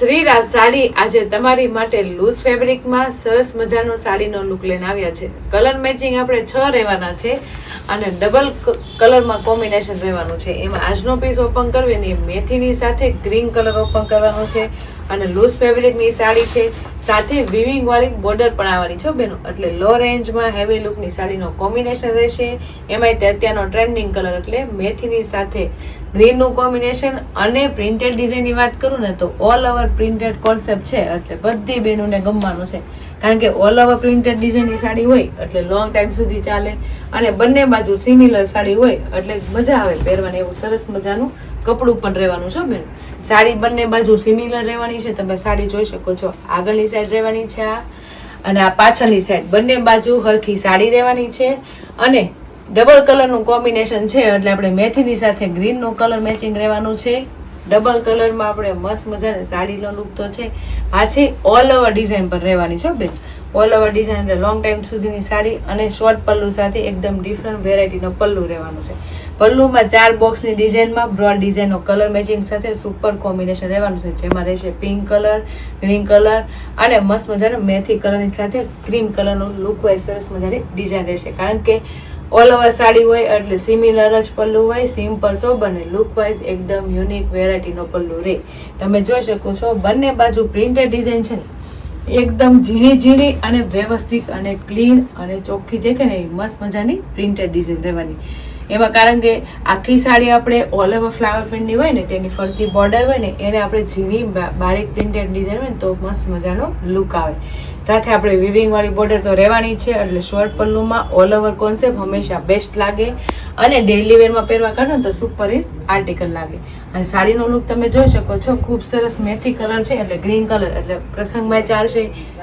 શ્રીરાજ સાડી આજે તમારી માટે લૂઝ ફેબ્રિકમાં સરસ મજાનો સાડીનો લુક લઈને આવ્યા છે. કલર મેચિંગ આપણે છ રહેવાના છે અને ડબલ કલરમાં કોમ્બિનેશન રહેવાનું છે. એમાં આજનો પીસ ઓપન કરવી ને મેથીની સાથે ગ્રીન કલર ઓપન કરવાનો છે અને લૂઝ ફેબ્રિકની સાડી છે. સાથે વિવિંગવાળી બોર્ડર પણ આવવાની છે બેનો. એટલે લો રેન્જમાં હેવી લુકની સાડીનો કોમ્બિનેશન રહેશે. એમાંય તે અત્યારનો ટ્રેન્ડિંગ કલર એટલે મેથીની સાથે ગ્રીનનું કોમ્બિનેશન અને પ્રિન્ટેડ ડિઝાઇનની વાત કરું ને તો ઓલ ઓવર પ્રિન્ટેડ કોન્સેપ્ટ છે, એટલે બધી બહેનોને ગમવાનું છે. કારણ કે ઓલ ઓવર પ્રિન્ટેડ ડિઝાઇનની સાડી હોય, એટલે લોંગ ટાઈમ સુધી ચાલે. અને બંને બાજુ સિમિલર સાડી હોય, એટલે મજા આવે પહેરવાની, એવું સરસ મજાનું કપડું પણ રહેવાનું છે, બેન. સાડી બંને બાજુ સિમિલર રહેવાની છે, તમે સાડી જોઈ શકો છો. આગળની સાઈડ રહેવાની છે આ. અને આ પાછળની સાઈડ બંને બાજુ હરખી સાડી રહેવાની છે. અને ડબલ કલરનું કોમ્બિનેશન છે, એટલે આપણે મેથીની સાથે ગ્રીનનો કલર મેચિંગ રહેવાનું છે. ડબલ કલરમાં આપણે મસ્ત મજાની સાડીનો લુક તો છે. પાછી ઓલ ઓવર ડિઝાઇન પર રહેવાની છે બેન. ઓલ ઓવર ડિઝાઇન એટલે લોંગ ટાઈમ સુધીની સાડી અને શોર્ટ પલ્લુ સાથે એકદમ ડિફરન્ટ વેરાયટીનો પલ્લુ રહેવાનું છે. પલ્લુમાં ચાર બોક્સની ડિઝાઇનમાં બ્રોડ ડિઝાઇનનો કલર મેચિંગ સાથે સુપર કોમ્બિનેશન રહેવાનું છે. જેમાં રહેશે પિંક કલર ગ્રીન કલર અને મસ્ત મજાનો મેથી કલરની સાથે ક્રીમ કલરનો લુક વાઇઝ સરસ મજાની ડિઝાઇન રહેશે. કારણ કે ઓલ ઓવર સાડી હોય, એટલે સિમિલર જ પલ્લુ હોય સિમ્પલ સો બને. લુક વાઇઝ એકદમ યુનિક વેરાયટીનો પલ્લુ રહે તમે જોઈ શકો છો, બંને બાજુ પ્રિન્ટેડ ડિઝાઇન છે ને. એકદમ ઝીણી ઝીણી અને વ્યવસ્થિત અને ક્લીન અને ચોખ્ખી દેખે ને મસ્ત મજાની પ્રિન્ટેડ ડિઝાઇન રહેવાની. એમાં કારણ કે આખી સાડી આપણે ઓલ ઓવર ફ્લાવર પ્રિન્ટની હોય ને, તેની ફરતી બોર્ડર હોય ને, એને આપણે ઝીણી બારીક પ્રિન્ટેડ ડિઝાઇન હોય ને, તો મસ્ત મજાનો લુક આવે. સાથે આપણે વિવિંગ વાળી બોર્ડર તો રહેવાની છે, એટલે શોર્ટ પલ્લુમાં ઓલ ઓવર કોન્સેપ્ટ હંમેશા બેસ્ટ લાગે. અને ડેઇલી વેરમાં પહેરવા કાઢો તો સુપર આર્ટિકલ લાગે. અને સાડીનો લુક તમે જોઈ શકો છો, ખૂબ સરસ મેથી કલર છે, એટલે ગ્રીન કલર એટલે પ્રસંગમાં ચાલશે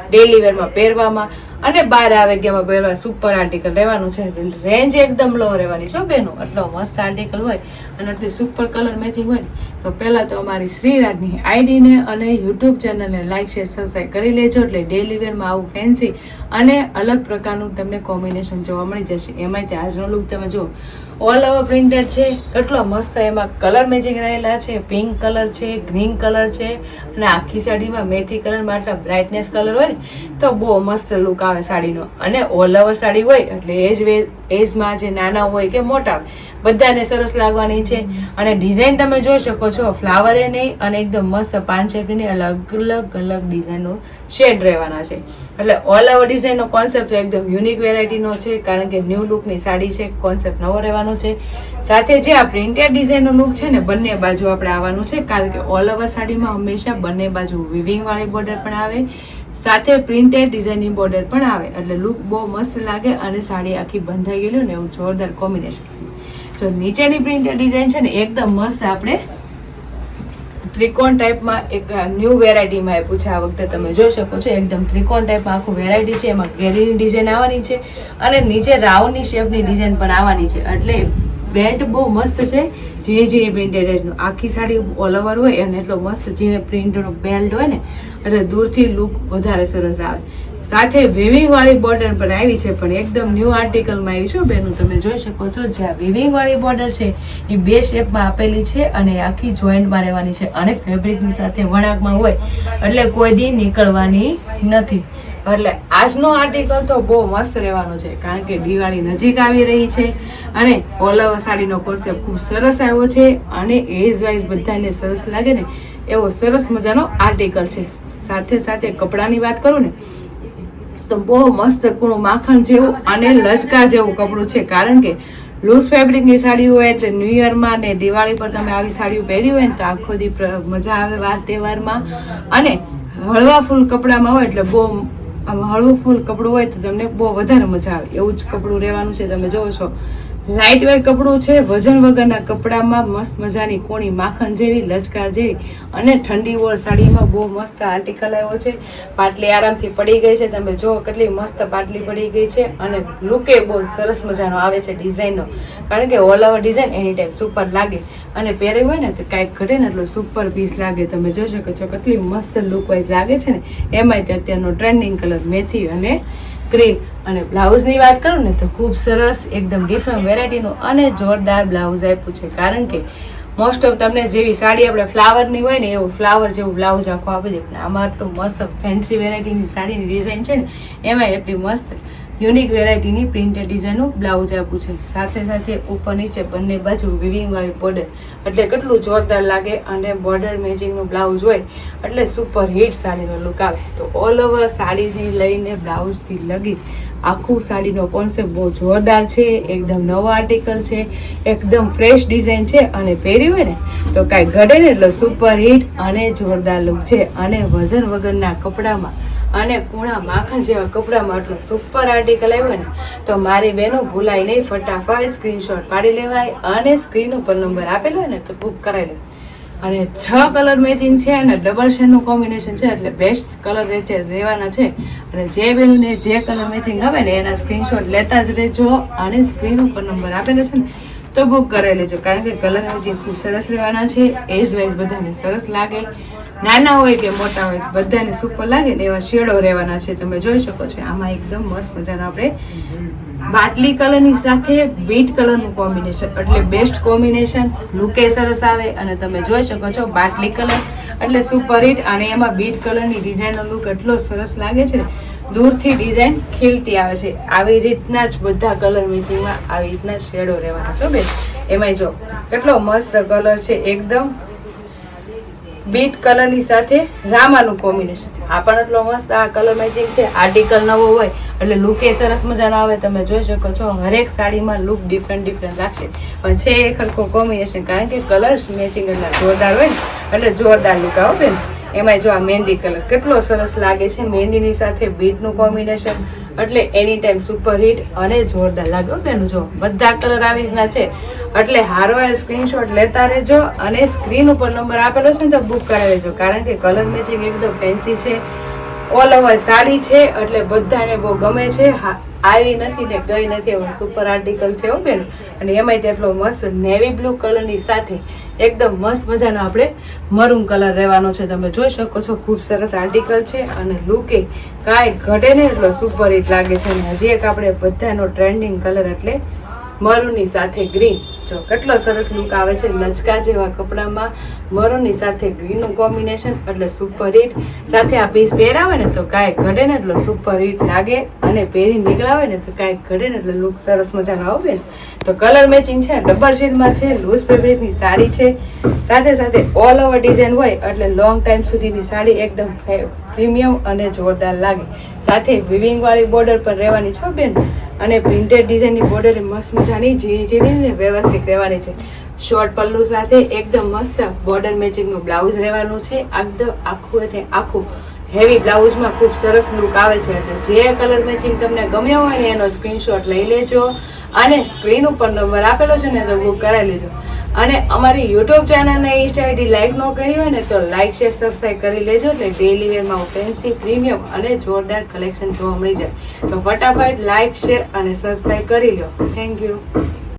ડેઇલી વેરમાં પહેરવામાં. અને બાર આવે ગયામાં પહેરવા સુપર આર્ટિકલ રહેવાનું છે રેન્જ એકદમ લો રહેવાની છો બેનો. એટલો મસ્ત આર્ટિકલ હોય અને એટલી સુપર કલર મેચિંગ હોય ને, તો પહેલાં તો અમારી શ્રીરાજની આઈડીને અને યુટ્યુબ ચેનલને લાઇક શેર સબસ્ક્રાઈબ કરી લેજો, એટલે ડેઇલી વેરમાં આવું ફેન્સી અને અલગ પ્રકારનું તમને કોમ્બિનેશન જોવા મળી જશે. એમાંય તે આજનો લુક તમે જુઓ. ઓલ ઓવર પ્રિન્ટેડ છે. કેટલો મસ્ત એમાં કલર મેચિંગ રહેલા છે. પિંક કલર છે ગ્રીન કલર છે અને આખી સાડીમાં મેથી કલર માટે બ્રાઇટનેસ કલર હોય તો બહુ મસ્ત લુક આવે સાડીનો. અને ઓલ ઓવર સાડી હોય એટલે એજ વે એજમાં જે નાના હોય કે મોટા, બધાને સરસ લાગવાની છે. અને ડિઝાઇન તમે જોઈ શકો છો ફ્લાવરે નહીં, અને એકદમ મસ્ત પાન શેપની અલગ અલગ અલગ ડિઝાઇનનો શેડ રહેવાના છે. એટલે ઓલ ઓવર ડિઝાઇનનો કોન્સેપ્ટ એકદમ યુનિક વેરાયટીનો છે, કારણ કે ન્યૂ લુકની સાડી છે કોન્સેપ્ટ નવો રહેવાનો છે. સાથે જે આ પ્રિન્ટેડ ડિઝાઇનનો લુક છે ને, બંને બાજુ આપણે આવવાનું છે, કારણ કે ઓલ ઓવર સાડીમાં હંમેશા બંને બાજુ વિવિંગવાળી બોર્ડર પણ આવે, સાથે પ્રિન્ટેડ ડિઝાઇનની બોર્ડર પણ આવે. એટલે લુક બહુ મસ્ત લાગે અને સાડી આખી બંધાઈ ગયેલી ને, એવું જોરદાર કોમ્બિનેશન જો નીચેની પ્રિન્ટેડ ડિઝાઇન છે ને, એકદમ મસ્ત આપણે ત્રિકોણ ટાઈપમાં એક ન્યૂ વેરાયટીમાં આપ્યું છે. આ વખતે તમે જોઈ શકો છો, એકદમ ત્રિકોણ ટાઈપમાં આખું વેરાયટી છે. એમાં ઘેરીની ડિઝાઇન આવવાની છે અને નીચે રાઉન્ડની શેપની ડિઝાઇન પણ આવવાની છે. એટલે બેલ્ટ બહુ મસ્ત છે. ઝીણી ઝીણી પ્રિન્ટેડ આખી સાડી ઓલ ઓવર હોય અને એટલો મસ્ત ઝીણે પ્રિન્ટનો બેલ્ટ હોય ને, એટલે દૂરથી લુક વધારે સરસ આવે. સાથે વિવિંગ વાળી બોર્ડર પણ આવી છે, પણ એકદમ ન્યૂ આર્ટિકલમાં આવી છે બેનું તમે જોઈ શકો છો જે આ વિવિંગ વાળી બોર્ડર છે, એ બે શેપમાં આપેલી છે અને આખી જોઈન્ટમાં રહેવાની છે અને ફેબ્રિકની સાથે વણાકમાં હોય, એટલે કોઈ દી નીકળવાની નથી. એટલે આજનો આર્ટિકલ તો બહુ મસ્ત રહેવાનો છે, કારણ કે દિવાળી નજીક આવી રહી છે અને ઓલ સાડીનો કોન્સેપ્ટ ખૂબ સરસ આવ્યો છે અને એજ વાઇઝ બધાને સરસ લાગે ને, એવો સરસ મજાનો આર્ટિકલ છે. સાથે સાથે કપડાની વાત કરું ને તો બહુ મસ્ત કૂણું માખણ જેવું અને લચકા જેવું કપડું છે. કારણ કે લૂઝ ફેબ્રિકની સાડી હોય એટલે ન્યૂ ઇયરમાં ને દિવાળી પર તમે આવી સાડીઓ પહેરી હોય ને તો આખો દી મજા આવે વાર તહેવારમાં. અને હળવા ફૂલ કપડામાં હોય એટલે બહુ આમ હળવું ફૂલ કપડું હોય તો તમને બહુ વધારે મજા આવે. એવું જ કપડું રહેવાનું છે. તમે જોવો છો. લાઇટ વેર કપડું છે, વજન વગરના કપડામાં મસ્ત મજાની કોણી માખણ જેવી લચકા જેવી અને ઠંડી વોળ સાડીમાં બહુ મસ્ત આર્ટિકલ આવ્યો છે. પાટલી આરામથી પડી ગઈ છે. તમે જુઓ કેટલી મસ્ત પાટલી પડી ગઈ છે અને લુકે બહુ સરસ મજાનો આવે છે ડિઝાઇનનો. કારણ કે all over design any time super લાગે. અને પહેરે હોય ને તો કાંઈક ઘટે ને એટલો સુપર પીસ લાગે. તમે જોઈ શકો છો કેટલી મસ્ત લુક વાઇઝ લાગે છે ને. એમાંય તે અત્યારનો ટ્રેન્ડિંગ કલર મેથી અને ગ્રીન અને બ્લાઉઝની વાત કરું ને તો ખૂબ સરસ, એકદમ ડિફરન્ટ વેરાયટીનું અને જોરદાર બ્લાઉઝ આપ્યું છે. કારણ કે મોસ્ટ ઓફ તમને જેવી સાડી આપણે ફ્લાવરની હોય ને, એવું ફ્લાવર જેવું બ્લાઉઝ આખું આપી દે. પણ આમાં આટલું મસ્ત ફેન્સી વેરાયટીની સાડીની ડિઝાઇન છે ને એમાં એટલી મસ્ત યુનિક વેરાયટીની પ્રિન્ટેડ ડિઝાઇનનું બ્લાઉઝ આપ્યું છે. સાથે સાથે ઉપર નીચે બંને બાજુ વિવિંગવાળી બોર્ડર એટલે કેટલું જોરદાર લાગે અને બોર્ડર મેચિંગનું બ્લાઉઝ હોય એટલે સુપર હિટ સાડીનો લુક આવે. તો ઓલ ઓવર સાડીથી લઈને બ્લાઉઝથી લગી આખું સાડીનો કોન્સેપ્ટ બહુ જોરદાર છે, એકદમ નવો આર્ટિકલ છે, એકદમ ફ્રેશ ડિઝાઇન છે અને પહેરી હોય ને, તો કાંઈ ઘડે ને એટલે સુપર હિટ અને જોરદાર લુક છે. અને વજન વગરના કપડામાં અને કૂણા માખણ જેવા કપડામાં આટલો સુપર આર્ટિકલ આવ્યો ને, તો મારી બહેનો ભૂલાય નહીં, ફટાફટ સ્ક્રીનશોટ પાડી લેવાય અને સ્ક્રીન ઉપર નંબર આપેલો હોય ને, તો બુક કરાવી લેવાય અને છ કલર મેચિંગ છે અને ડબલ શેડનું કોમ્બિનેશન છે, એટલે બેસ્ટ કલર રેચે રહેવાના છે. અને જે બેનને જે કલર મેચિંગ આવે ને, એના સ્ક્રીનશોટ લેતા જ રહેજો અને સ્ક્રીન ઉપર નંબર આપેલો છે ને, તો બુક કરાવી લેજો. કારણ કે કલર મેચિંગ ખૂબ સરસ રહેવાના છે એજ વાઇઝ બધાને સરસ લાગે. નાના હોય કે મોટા હોય, બધાને સુપર લાગે ને એવા શેડો રહેવાના છે. તમે જોઈ શકો છો, આમાં એકદમ મસ્ત મજાનો આપણે બાટલી કલરની સાથે બીટ કલરનું કોમ્બિનેશન, એટલે બેસ્ટ કોમ્બિનેશન લુકે સરસ આવે અને તમે જોઈ શકો છો બાટલી કલર, એટલે સુપર હિટ અને એમાં બીટ કલરની ડિઝાઇનનો લુક એટલો સરસ લાગે છે દૂરથી ડિઝાઇન ખીલતી આવે છે. આવી રીતના જ બધા કલર મેચિંગમાં આવી રીતના શેડો રહેવાના છો. બેન, એમાંય જો, કેટલો મસ્ત કલર છે, એકદમ બીટ કલરની સાથે રામાનું કોમ્બિનેશન. આ પણ એટલો મસ્ત આ કલર મેચિંગ છે. આર્ટિકલ નવો હોય એટલે લુકે સરસ મજાનો આવે, તમે જોઈ શકો છો. હરેક સાડીમાં લુક ડિફરન્ટ ડિફરન્ટ લાગશે પણ છે એ ખરખો કોમ્બિનેશન કારણ કે કલર્સ મેચિંગ એટલા જોરદાર હોય ને, એટલે જોરદાર લુક આવો બેન. એમાં જો આ મહેંદી કલર કેટલો સરસ લાગે છે. મહેંદીની સાથે બીટનું કોમ્બિનેશન એટલે એની ટાઈમ સુપર હિટ અને જોરદાર લાગે બેન. જો બધા કલર આવી રીતના છે એટલે હારવાર સ્ક્રીનશોટ લેતા રહેજો અને સ્ક્રીન ઉપર નંબર આપેલો છે ને તો બુક કરાવી લેજો. કારણ કે કલર મેચિંગ એકદમ ફેન્સી છે ઓલ ઓવર સાડી છે, એટલે બધાને બહુ ગમે છે. હા, આવી નથી ને ગઈ નથી એવું સુપર આર્ટિકલ છે હો બેન. અને એમાંય તેટલો મસ્ત નેવી બ્લુ કલરની સાથે એકદમ મસ્ત મજાનો આપણે મરૂન કલર રહેવાનો છે. તમે જોઈ શકો છો, ખૂબ સરસ આર્ટિકલ છે અને લુકે કાંઈ ઘટે ને એટલો સુપર હિટ લાગે છે. અને હજી એક આપણે બધાનો ટ્રેન્ડિંગ કલર એટલે મરૂનની સાથે ગ્રીન જો કેટલો સરસ લુક આવે છે. લચકા જેવા કપડામાં મરૂનની સાથે ગ્રીનનું કોમ્બિનેશન એટલે સુપર હિટ સાથે આ પીસ પહેરાવે ને તો કાંઈ ઘડે ને એટલે સુપર હિટ લાગે અને પહેરી નીકળાવે ને તો કાંઈ ઘડે ને એટલે લુક સરસ મજાનો આવે ને. તો કલર મેચિંગ છે ડબલ શેડમાં છે લૂઝ ફેબ્રિકની સાડી છે. સાથે સાથે ઓલ ઓવર ડિઝાઇન હોય એટલે લોંગ ટાઈમ સુધીની સાડી એકદમ પ્રીમિયમ અને જોરદાર લાગે. સાથે વિવિંગ વાળી બોર્ડર પર રહેવાની છો બેન? અને પ્રિન્ટેડ ડિઝાઇનની બોર્ડર મસ્ત મજાની ઝીણી ઝીણી ને વ્યવસ્થિત રહેવાની છે. શોર્ટ પલ્લુ સાથે એકદમ મસ્ત બોર્ડર મેચિંગનું બ્લાઉઝ રહેવાનું છે. એકદમ આખું એટલે આખું હેવી બ્લાઉઝમાં ખૂબ સરસ લુક આવે છે. એટલે જે કલર મેચિંગ તમને ગમ્યો હોય ને એનો સ્ક્રીનશોટ લઈ લેજો. અને સ્ક્રીન ઉપર નંબર આપેલો છે ને તો બુક કરાવી લેજો. અને અમારી યુટ્યુબ ચેનલને ઇન્સ્ટા આઈડી લાઈક ન કરી હોય ને તો લાઈક શેર સબસ્ક્રાઈબ કરી લેજો એટલે ડેલી વેરમાં ફેન્સી પ્રીમિયમ અને જોરદાર કલેક્શન જોવા મળી જાય. તો ફટાફટ લાઈક શેર અને સબસ્ક્રાઈબ કરી લો. Thank you